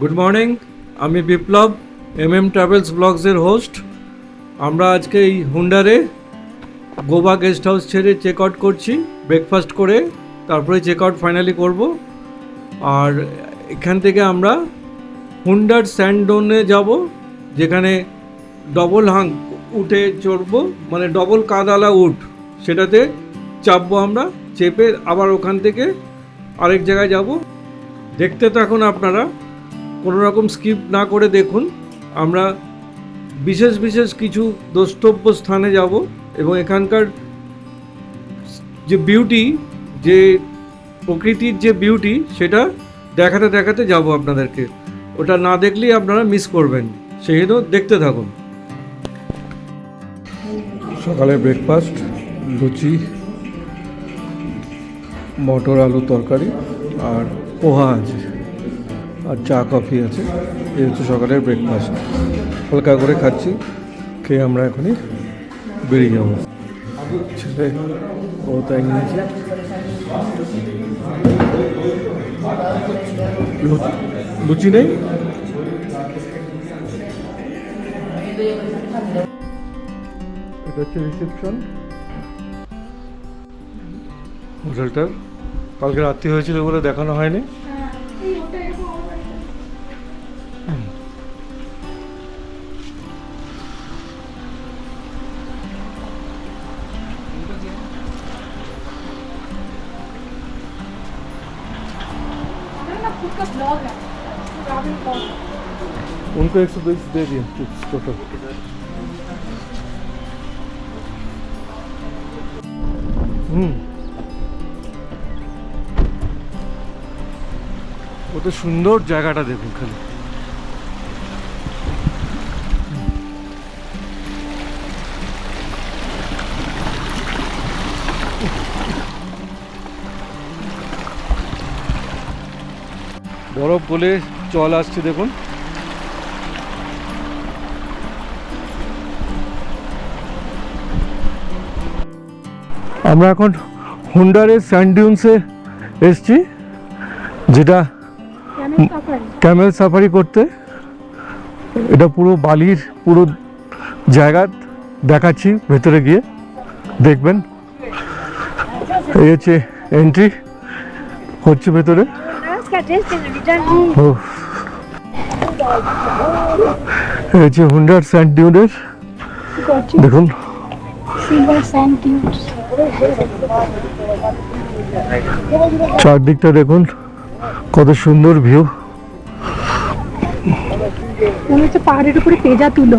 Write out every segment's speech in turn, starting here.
Good morning আমি বিপ্লব M M travels ব্লগসের host আমরা আজকে এই হুন্ডারে গোবা গেস্ট হাউস ছেড়ে চেক আউট করছি ব্রেকফাস্ট করে, তারপরে চেক আউট ফাইনালি করব। আর এখান থেকে আমরা হুন্ডার স্যান্ডোনে যাব, যেখানে ডবল হাং উঠে চড়বো মানে ডবল কাদালা উঠ, সেটাতে চাপবো আমরা, চেপে আবার ওখান থেকে আরেক জায়গায় যাব। দেখতে থাকুন আপনারা। কোনো রকম স্কিপ না করে দেখুন, আমরা বিশেষ বিশেষ কিছু দ্রষ্টব্য স্থানে যাব এবং এখানকার যে বিউটি যে প্রকৃতির যে বিউটি সেটা দেখাতে দেখাতে যাব আপনাদেরকে। ওটা না দেখলেই আপনারা মিস করবেন সেই জন্য দেখতে থাকুন। সকালে ব্রেকফাস্ট লুচি, মটর আলু তরকারি আর পোহা আছে। আর চা, কফি আছে। এই হচ্ছে সকালের ব্রেকফাস্ট হালকা করে খাচ্ছি, খেয়ে আমরা এখনই বেরিয়ে যাব। ছেলে, ও তাই নিয়েছে। লুচি নেই? এটা হচ্ছে রিসেপশন হোটেলটার কালকে রাত্রি হয়েছিল বলে দেখানো হয়নি। Только я сюда сдадим, тут что-то. কত সুন্দর জায়গাটা দেখুন খালি। বরফ বলে জল আসছে দেখুন। আমরা এখন হুন্ডারের স্যান্ডিউন্সে এসছি যেটা ক্যামেল সাফারি করতে। এটা পুরো বালির পুরো জায়গা দেখাচ্ছি ভেতরে গিয়ে। দেখবেন। এই হচ্ছে এন্ট্রি হচ্ছে ভেতরে। ও এই হচ্ছে হুন্ডার স্যান্ডিউনের দেখুন। সিলভার চারদিকটা দেখুন কত সুন্দর ভিউ মনে হচ্ছে পাহাড়ের উপরে পেজা তুলো।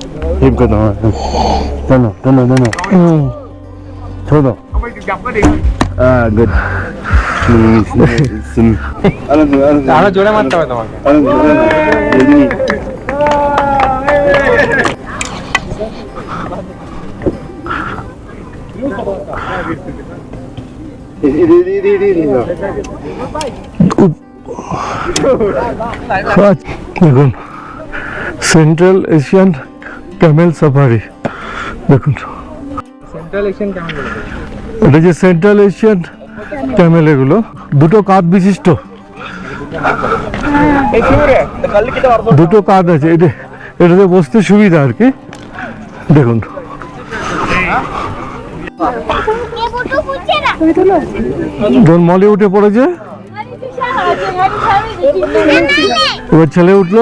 힘껏 나와. 전어, 전어, 전어. 저도. 아, 그. 음, 알았어, 알았어. 알아 조래 맞다 봐 너가. 알았어, 알았어. 예진이. 이리 이리 이리 이리. দেখুন সেন্ট্রাল এশিয়ান কেমন দেখুন। এটা যে সেন্ট্রাল এশিয়ান ক্যামেল এগুলো দুটো কাঁধ বিশিষ্ট। দুটো কাঁধ আছে এটা এটাতে বসতে সুবিধা আর কি। দেখুন। যখন মলে উঠে পড়েছে? এবার ছেলে উঠল?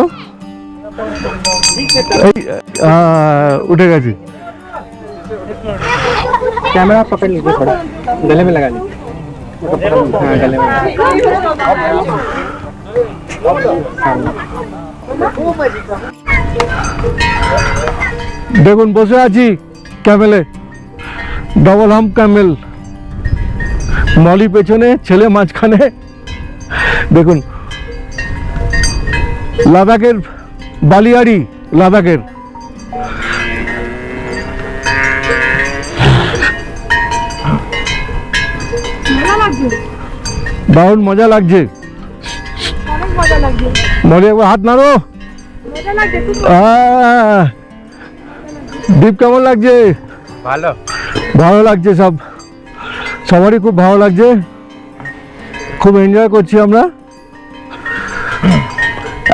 এই আহ, উঠে গেছে कैमरा पकड़ लीजिए थोड़ा गले में लगा लीजिए हाँ गले में দেখুন বসে আছি ক্যামেলে ডবল হাম ক্যামেল মলি পেছনে ছেলে মাঝখানে দেখুন লাদাখের বালিয়াড়ি লাদাখের। মজা দারুণ মজা লাগছে? অনেক মজা মনে একবার হাত নাড়ো। দীপ কেমন লাগছে? ভালো। ভালো লাগছে সব। সবারই খুব ভালো লাগছে। খুব এনজয় করছি আমরা।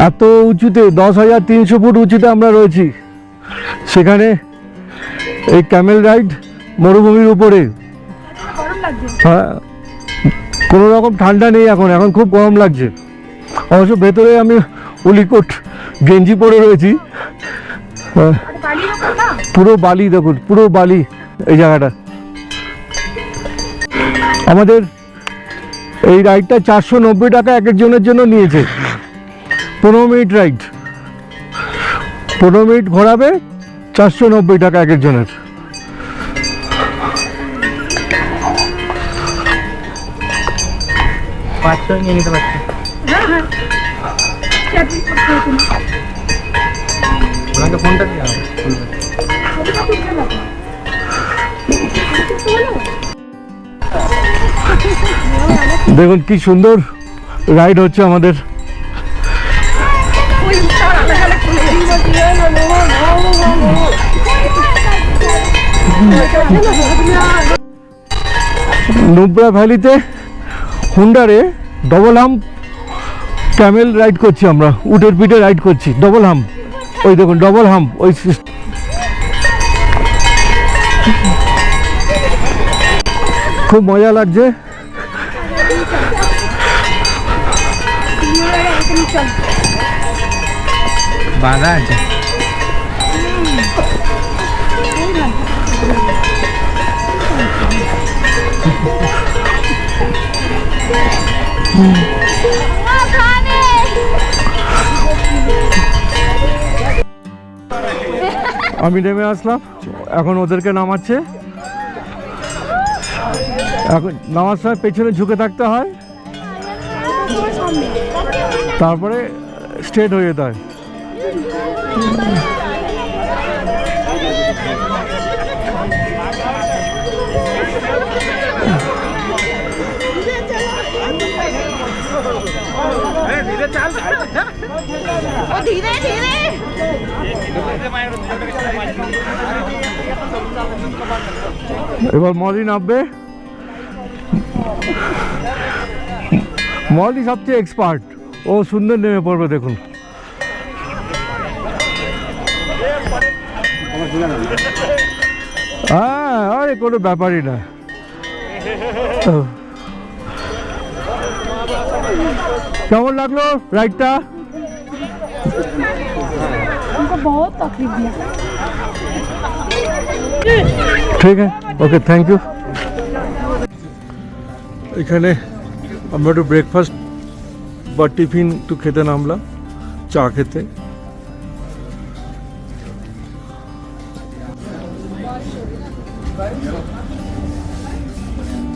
এত উঁচুতে দশ হাজার তিনশো ফুট উঁচুতে আমরা রয়েছি। সেখানে এই ক্যামেল রাইড মরুভূমির উপরে। হ্যাঁ কোনো রকম ঠান্ডা নেই এখন এখন খুব গরম লাগছে। অবশ্য ভেতরে আমি উলিকোট গেঞ্জি পরে রয়েছি। হ্যাঁ, পুরো বালি দেখুন পুরো বালি এই জায়গাটা। আমাদের এই রাইডটা চারশো নব্বই টাকা এক একজনের জন্য নিয়েছে। পনেরো মিনিট রাইড। পনেরো মিনিট ঘোরাবে চারশো নব্বই টাকা এক একজনের দেখুন কি সুন্দর রাইড হচ্ছে আমাদের ওই তার আলাদা আলাদা করে নুব্রা ভ্যালিতে হুন্ডারে ডবল হাম ক্যামেল রাইড করছি আমরা। উটের পিঠে রাইড করছি। ডবল হাম ওই দেখুন ডবল হাম ওই খুব মজা লাগছে। বাধা আছে। আমি নেমে আসলাম। এখন ওদেরকে নামাচ্ছে। এখন নামার সময় পেছনে ঝুঁকে থাকতে হয়। তারপরে স্ট্রেট হয়ে যেতে হয়। ধীরে ধীরে এবার মলি নামবে। মলি সবচেয়ে এক্সপার্ট ও সুন্দর নেমে পড়বে দেখুন। হ্যাঁ আরে কোনো ব্যাপারই না। কেমন লাগলো রাইডটা हमको बहुत तकलीफ दिया ঠিক আছে ওকে থ্যাংক ইউ এখানে আমরা একটু ব্রেকফাস্ট বা টিফিন একটু খেতে নামলাম চা খেতে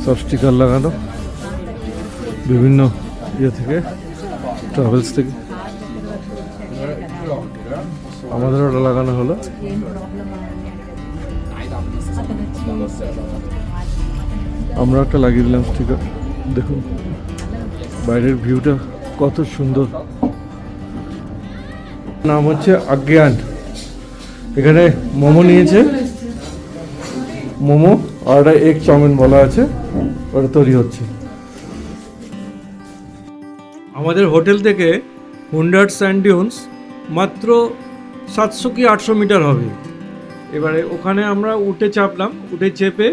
সব স্টিকার লাগানো বিভিন্ন ইয়ে থেকে ট্রাভেলস থেকে। আমাদের ওটা লাগানো হলো। আমরা একটা লাগিয়ে দিলাম স্টিকার দেখুন, বাইরের ভিউটা কত সুন্দর। নাম হচ্ছে আজ্ঞান। এখানে মোমো নিয়েছে। মোমো, আর একটা এগ চাউমিন বলা আছে। ওটা তৈরি হচ্ছে। আমাদের হোটেল থেকে হুন্ডার্ড স্যান্ড ডিউন্স মাত্র সাতশো কি আটশো মিটার হবে। এবারে ওখানে আমরা উঠে চাপলাম, উঠে চেপে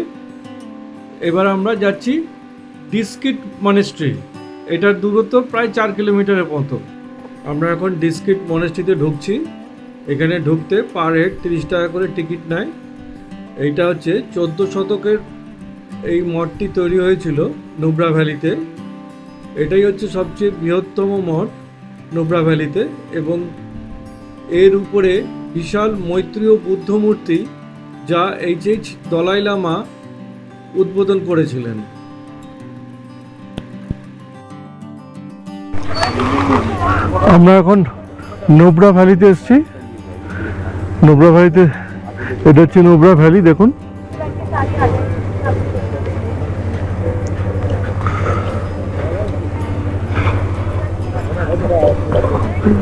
এবার আমরা যাচ্ছি ডিসকিট মনেস্ট্রি। এটার দূরত্ব প্রায় চার কিলোমিটারের মতো। আমরা এখন ডিসকিট মনেস্ট্রিতে ঢুকছি। এখানে ঢুকতে পার হেড তিরিশ টাকা করে টিকিট নেয়। এইটা হচ্ছে চোদ্দ শতকের এই মঠটি তৈরি হয়েছিল নুব্রা ভ্যালিতে। এটাই হচ্ছে সবচেয়ে বৃহত্তম মঠ নোবরা ভ্যালিতে এবং এর উপরে বিশাল মৈত্রীয় বুদ্ধ মূর্তি যা এইচ এইচ দলাই লামা উদ্বোধন করেছিলেন। আমরা এখন নোবরা ভ্যালিতে এসেছি। নোবরা ভ্যালিতে, এটা হচ্ছে নোবরা ভ্যালি, দেখুন।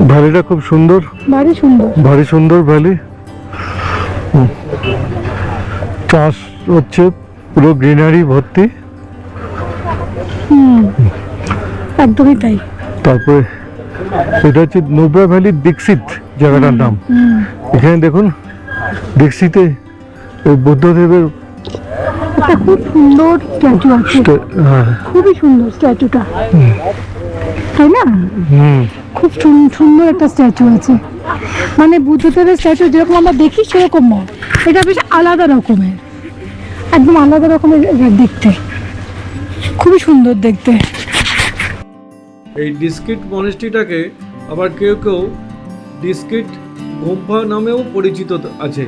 ভ্যালিটা খুব সুন্দর। ভারী সুন্দর। ভারী সুন্দর ভ্যালি। চাষ হচ্ছে পুরো গ্রিনারি ভর্তি। একদমই তাই। তারপরে এটা হচ্ছে নোবরা ভ্যালি দীক্ষিত জায়গাটার নাম। এখানে দেখুন দীক্ষিতে এই বুদ্ধদেবের একটা খুব সুন্দর স্ট্যাচু আছে। হ্যাঁ। খুবই সুন্দর স্ট্যাচুটা তাই না? হুম। খুব সুন্দর একটা স্ট্যাচু আছে। মানে বুদ্ধদেবের স্ট্যাচু যেরকম আমরা দেখি, সেরকম নয় এটা বেশ আলাদা রকমের। একদম আলাদা রকমের দেখতে। খুবই সুন্দর দেখতে। এই ডিসকিট মনেস্ট্রিটাকে আবার কেউ কেউ ডিসকিট গুম্ফা নামেও পরিচিত আছে।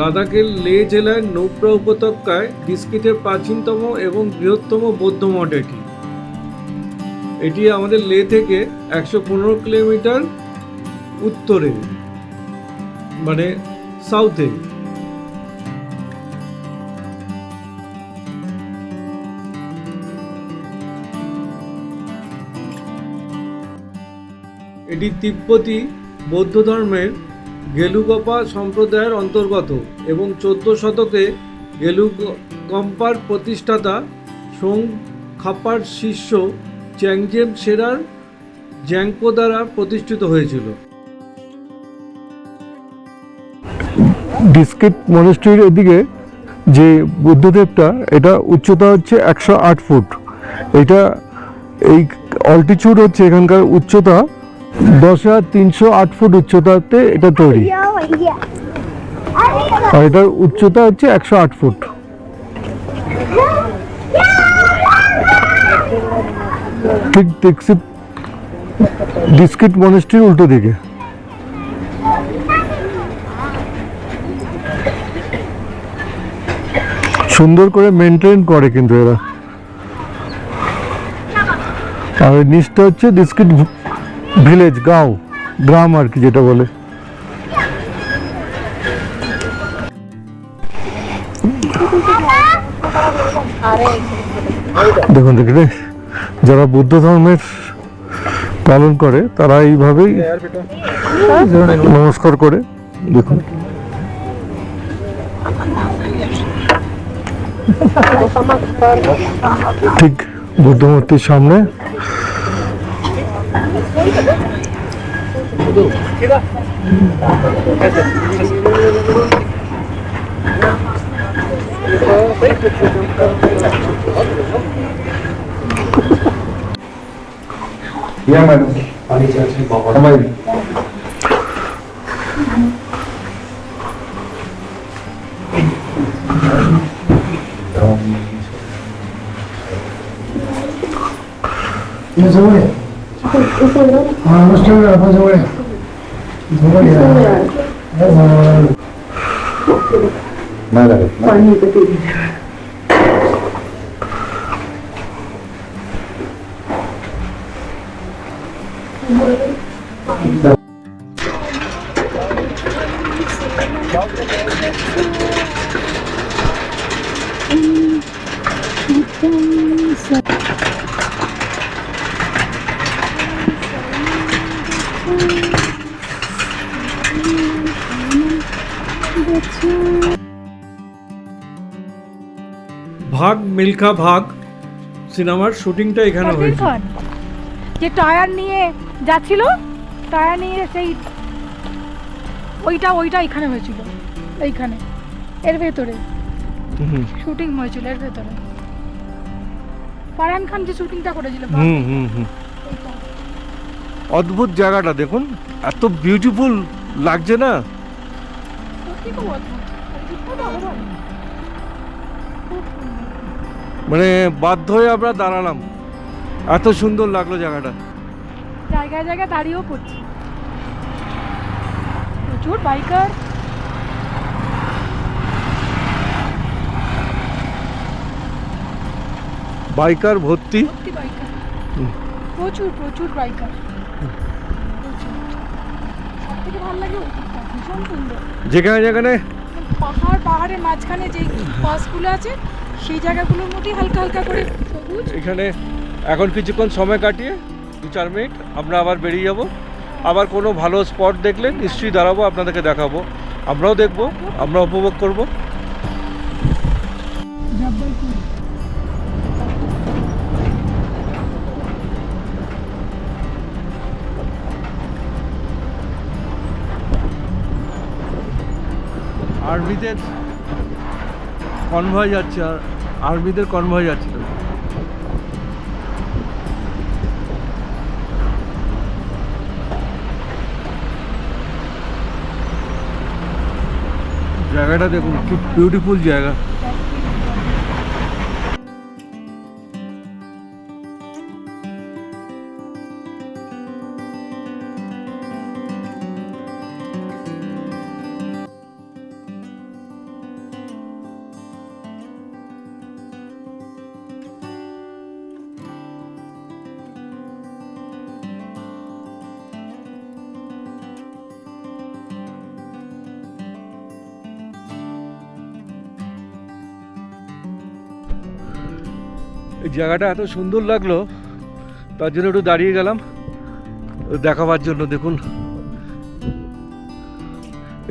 লাদাখের লে জেলার নৌপ্রা উপত্যকায় ডিসকিটের প্রাচীনতম এবং বৃহত্তম বৌদ্ধ মঠ এটি এটি আমাদের লে থেকে একশো পনেরো কিলোমিটার উত্তরে মানে সাউথে এটি তিব্বতী বৌদ্ধ ধর্মের গেলুগপা সম্প্রদায়ের অন্তর্গত এবং চোদ্দ শতকে গেলুগম্পার প্রতিষ্ঠাতা সোং খাপার শিষ্য চ্যাংজেম সেরার জ্যাংপো দ্বারা প্রতিষ্ঠিত হয়েছিল। ডিসকিট মনেস্ট্রির এদিকে যে বুদ্ধদেবটা, এটা উচ্চতা হচ্ছে একশো আট ফুট। এটা এই অল্টিচিউড হচ্ছে এখানকার উচ্চতা দশ হাজার তিনশো আট ফুট উচ্চতাতে এটা তৈরি। আর এটার উচ্চতা হচ্ছে একশো আট ফুট। ঠিক ডিক্সিট ডিসকিট মনেস্ট্রির উল্টো দিকে। সুন্দর করে মেনটেন করে কিন্তু এরা। আর নিচটা হচ্ছে ডিসকিট ভিলেজ গাঁও, গ্রাম আর কি যেটা বলে। দেখুন দেখুন। যারা বুদ্ধ ধর্মের পালন করে তারা এইভাবেই নমস্কার করে। দেখুন। ঠিক বুদ্ধ মূর্তির সামনে। या मैडम हमारी जवळ आहे हा अनुष्ठान आपण जवळ आहे जवळ या नाही लागत মিল্খা ভাগ সিনেমার শুটিংটা এখানে হয়েছে। খান যে টায়ার নিয়ে যাচ্ছিল টায়ার নিয়ে সেই ওইটা ওইটা এখানে হয়েছিল এইখানে এর ভেতরে। শুটিং হয়েছিল এর ভেতরে। ফারহান খান যে শুটিংটা করেছিল হুম হুম হুম। অদ্ভুত জায়গাটা দেখুন। এত বিউটিফুল লাগছে না? অদ্ভুত। অদ্ভুত মানে বাধ্য হয়ে আমরা দাঁড়ালাম। এত সুন্দর লাগল জায়গাটা। জায়গায় জায়গায় দাঁড়িয়েও পড়ছে প্রচুর বাইকার বাইকার ভর্তি? প্রচুর প্রচুর বাইকার সব ভালো লাগে ভীষণ সুন্দর। যেখানে যেখানে? পাহাড় পাহাড়ের মাঝখানে যে বাসগুলো আছে সেই জায়গাগুলোর মধ্যেই হালকা হালকা করে সবুজ। এখানে এখন কিছুক্ষণ সময় কাটিয়ে দু চার মিনিট আমরা আবার বেরিয়ে যাব। আবার কোনো ভালো স্পট দেখলে নিশ্চয়ই দাঁড়াবো, আপনাদেরকে দেখাবো। আমরাও দেখব, আমরা উপভোগ করব। আর্মিদের কনভয় যাচ্ছে আর আর্মিদের কনভয় যাচ্ছে। তো জায়গাটা দেখুন কি বিউটিফুল জায়গা। এই জায়গাটা এত সুন্দর লাগল, তার জন্য একটু দাঁড়িয়ে গেলাম, দেখাবার জন্য দেখুন।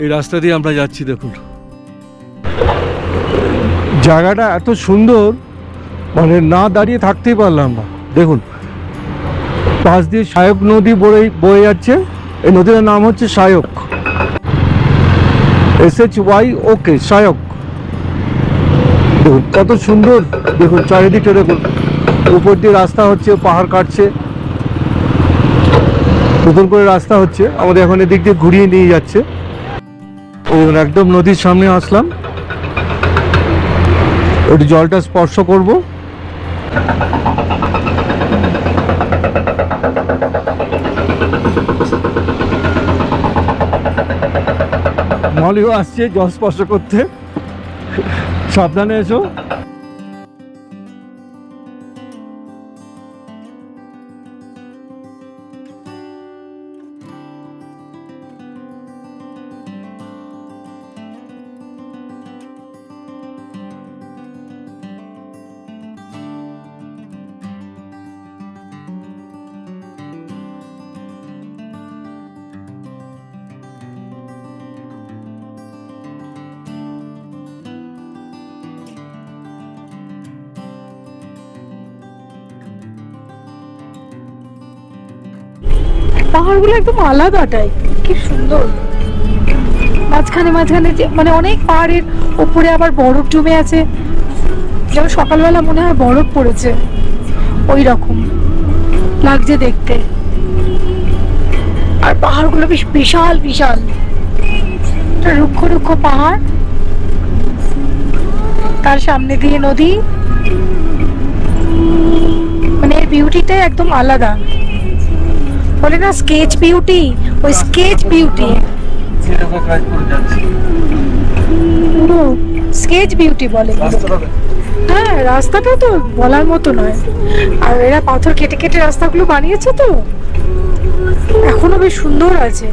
এই রাস্তা দিয়ে আমরা যাচ্ছি, দেখুন। জায়গাটা এত সুন্দর মানে না দাঁড়িয়ে থাকতেই পারলাম না। দেখুন, পাশ দিয়ে সায়ক নদী বয়ে বয়ে যাচ্ছে। এই নদীর নাম হচ্ছে Shyok. S H Y okay Shyok. দেখুন, কত সুন্দর। দেখুন, চারিদিকটা দেখুন। উপর দিয়ে রাস্তা হচ্ছে, পাহাড় কাটছে। নতুন করে রাস্তা হচ্ছে, আমাদের এখন এদিক দিয়ে ঘুরিয়ে নিয়ে যাচ্ছে। একদম নদীর সামনে আসলাম। একটু জলটা স্পর্শ করব। মলিও আসছে জল স্পর্শ করতে। সাবধানে এসো। পাহাড়গুলো একদম আলাদা কি সুন্দর। মাঝখানে মাঝখানে যে মানে অনেক পাহাড়ের উপরে আবার বরফ জমে আছে। যেমন সকালবেলা মনে হয় বরফ পড়েছে। ওই রকম। লাগছে দেখতে। আর পাহাড়গুলো বেশ বিশাল বিশাল। রুক্ষ রুক্ষ পাহাড়। তার সামনে দিয়ে নদী। মানে এর বিউটিটাই একদম আলাদা। বলে না স্কেচ বিউটি ওই স্কেচ বিউটি স্কেচ বিউটি বলে হ্যাঁ রাস্তাটা তো বলার মতো নয়। আর এরা পাথর কেটে কেটে রাস্তাগুলো বানিয়েছে তো। এখনও বেশ সুন্দর আছে।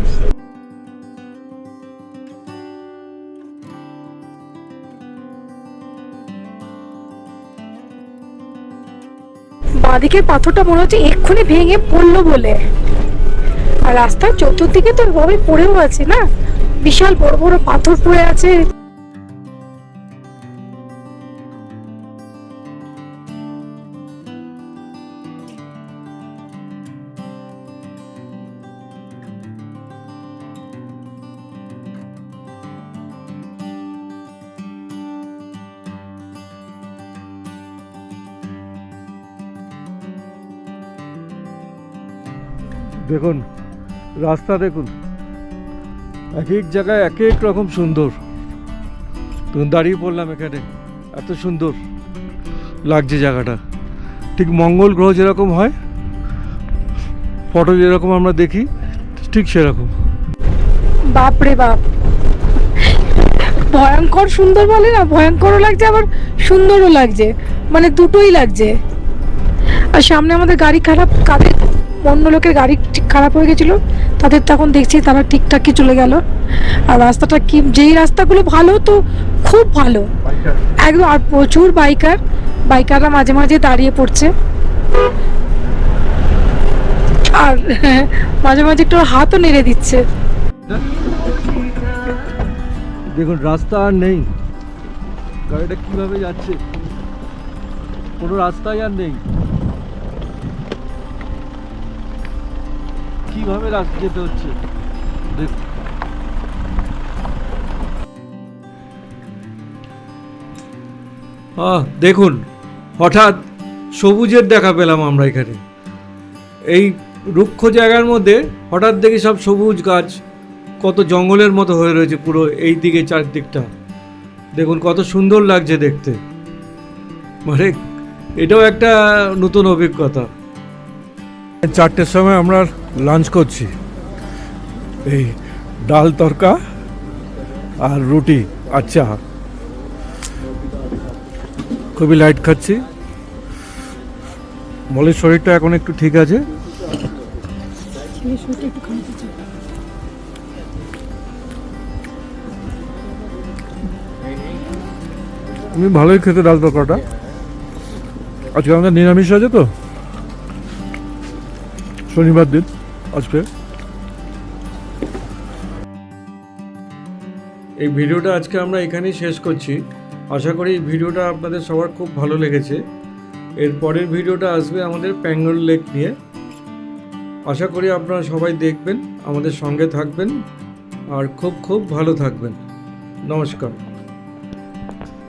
বাঁদিকের পাথরটা মনে হচ্ছে এক্ষুনি ভেঙে পড়ল বলে। আর রাস্তার চতুর্দিকে তো এভাবে পড়েও আছে না? বিশাল বড় বড় পাথর পড়ে আছে। দেখুন, রাস্তা দেখুন। এক এক জায়গায় এক এক রকম সুন্দর। তখন দাঁড়িয়ে পড়লাম এখানে। এত সুন্দর লাগছে জায়গাটা। ঠিক মঙ্গল গ্রহ যেরকম হয়, ফটো যেরকম আমরা দেখি, ঠিক সেরকম। বাপরে বাপ। ভয়ঙ্কর সুন্দর বলে না, ভয়ঙ্করও লাগছে, আবার সুন্দরও লাগছে। মানে দুটোই লাগছে। আর সামনে আমাদের গাড়ি খারাপ, কাদের অন্য লোকের গাড়ি ঠিক খারাপ হয়ে গেছিল, তাদের তখন দেখছি তারা ঠিকঠাকই চলে গেল। আর রাস্তাটা কি, যেই রাস্তাগুলো ভালো তো খুব ভালো। একদম, আর প্রচুর বাইকার বাইকাররা মাঝে মাঝে দাঁড়িয়ে পড়ছে। আর মাঝে মাঝে একটু হাতও নেড়ে দিচ্ছে। দেখুন, রাস্তা আর নেই। গাড়িটা কীভাবে যাচ্ছে? কোনো রাস্তাই আর নেই। কীভাবে রাস্তা যেতে হচ্ছে? দেখ। দেখুন, হঠাৎ সবুজের দেখা পেলাম আমরা এখানে। এই রুক্ষ জায়গার মধ্যে হঠাৎ দেখি সব সবুজ গাছ, কত জঙ্গলের মতো হয়ে রয়েছে পুরো এই দিকে চারদিকটা। দেখুন, কত সুন্দর লাগছে দেখতে। মানে এটাও একটা নতুন অভিজ্ঞতা। চারটের সময় আমরা লাঞ্চ করছি। এই ডাল তরকা আর রুটি চা। খুবই লাইট খাচ্ছি। মলের শরীরটা এখন একটু ঠিক আছে। তুমি ভালোই খেতে ডাল তরকাটা আজকে আমাদের নিরামিষ আছে তো? শনিবার দিন আজকে। এই ভিডিওটা আজকে আমরা এখানেই শেষ করছি। আশা করি এই ভিডিওটা আপনাদের সবার খুব ভালো লেগেছে। এর পরের ভিডিওটা আসবে আমাদের প্যাঙ্গল লেক নিয়ে। আশা করি আপনারা সবাই দেখবেন, আমাদের সঙ্গে থাকবেন, আর খুব খুব ভালো থাকবেন। নমস্কার।